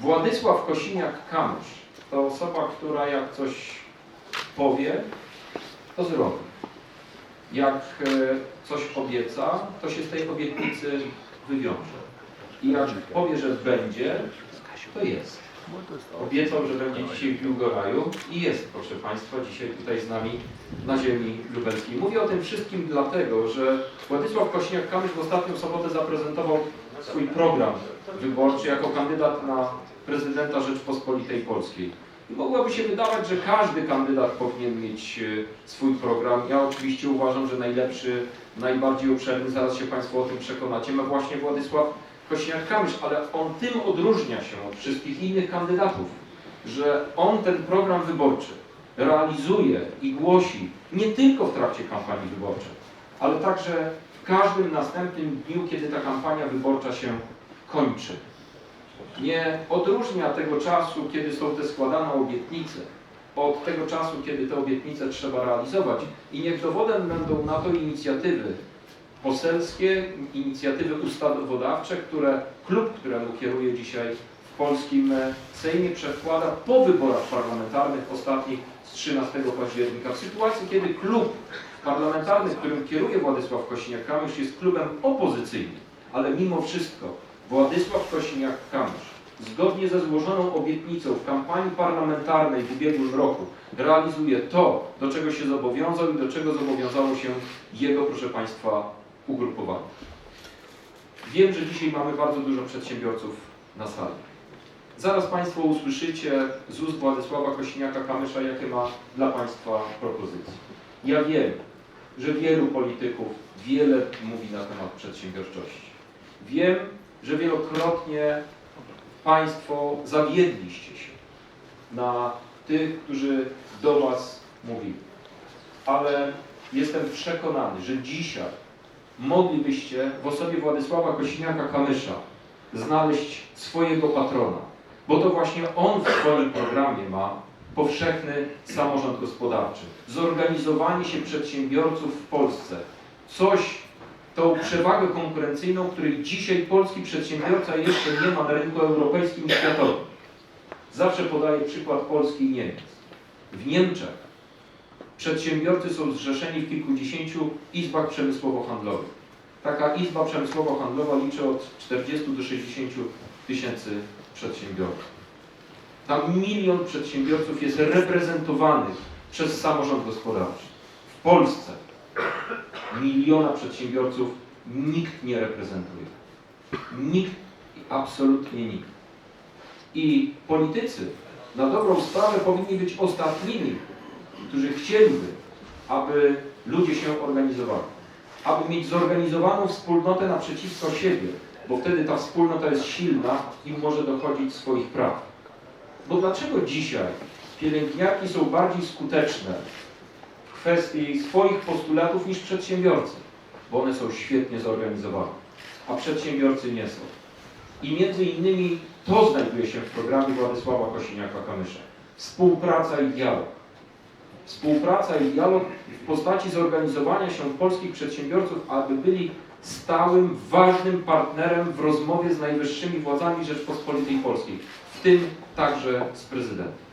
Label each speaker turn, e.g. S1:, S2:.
S1: Władysław Kosiniak-Kamysz to osoba, która jak coś powie, to zrobi. Jak e, coś obieca, to się z tej obietnicy wywiąże. I jak powie, że będzie, to jest. Obiecał, że będzie dzisiaj w Biłgoraju i jest, proszę Państwa, dzisiaj tutaj z nami na ziemi lubelskiej. Mówię o tym wszystkim dlatego, że Władysław Kośniak-Kamysz w ostatnią sobotę zaprezentował swój program wyborczy jako kandydat na prezydenta Rzeczpospolitej Polskiej. I mogłoby się wydawać, że każdy kandydat powinien mieć e, swój program. Ja oczywiście uważam, że najlepszy, najbardziej obszerny, zaraz się Państwo o tym przekonacie, ma właśnie Władysław Kośniak-Kamysz, ale on tym odróżnia się od wszystkich innych kandydatów, że on ten program wyborczy realizuje i głosi nie tylko w trakcie kampanii wyborczej, ale także w każdym następnym dniu, kiedy ta kampania wyborcza się kończy. Nie odróżnia tego czasu, kiedy są te składane obietnice, od tego czasu, kiedy te obietnice trzeba realizować. I niech dowodem będą na to inicjatywy poselskie, inicjatywy ustawodawcze, które klub, któremu kieruję dzisiaj w polskim e, Sejmie przedkłada po wyborach parlamentarnych ostatnich z 13 października. W sytuacji, kiedy klub parlamentarny, którym kieruje Władysław Kosiniak-Kamysz jest klubem opozycyjnym, ale mimo wszystko Władysław Kosiniak-Kamysz zgodnie ze złożoną obietnicą w kampanii parlamentarnej w ubiegłym roku realizuje to, do czego się zobowiązał i do czego zobowiązało się jego, proszę Państwa, ugrupowanie. Wiem, że dzisiaj mamy bardzo dużo przedsiębiorców na sali. Zaraz Państwo usłyszycie z ust Władysława Kosiniaka-Kamysza, jakie ma dla Państwa propozycje. Ja wiem, że wielu polityków wiele mówi na temat przedsiębiorczości. Wiem, że wielokrotnie Państwo zawiedliście się na tych, którzy do Was mówili. Ale jestem przekonany, że dzisiaj moglibyście w osobie Władysława Kosiniaka-Kamysza znaleźć swojego patrona, bo to właśnie on w swoim programie ma powszechny samorząd gospodarczy, zorganizowanie się przedsiębiorców w Polsce, coś, tą przewagę konkurencyjną, której dzisiaj polski przedsiębiorca jeszcze nie ma na rynku europejskim i światowym. Zawsze podaję przykład Polski i Niemiec. W Niemczech przedsiębiorcy są zrzeszeni w kilkudziesięciu izbach przemysłowo-handlowych. Taka izba przemysłowo-handlowa liczy od 40 do 60 tysięcy przedsiębiorców. Tam milion przedsiębiorców jest reprezentowanych przez samorząd gospodarczy. W Polsce miliona przedsiębiorców nikt nie reprezentuje. Nikt, absolutnie nikt. I politycy na dobrą sprawę powinni być ostatnimi, którzy chcieliby, aby ludzie się organizowali. Aby mieć zorganizowaną wspólnotę naprzeciwko siebie, bo wtedy ta wspólnota jest silna i może dochodzić swoich praw. Bo dlaczego dzisiaj pielęgniarki są bardziej skuteczne w kwestii swoich postulatów niż przedsiębiorcy? Bo one są świetnie zorganizowane, a przedsiębiorcy nie są. I między innymi to znajduje się w programie Władysława Kosiniaka-Kamysza. Współpraca i dialog. Współpraca i dialog w postaci zorganizowania się polskich przedsiębiorców, aby byli stałym, ważnym partnerem w rozmowie z najwyższymi władzami Rzeczpospolitej Polskiej, w tym także z prezydentem.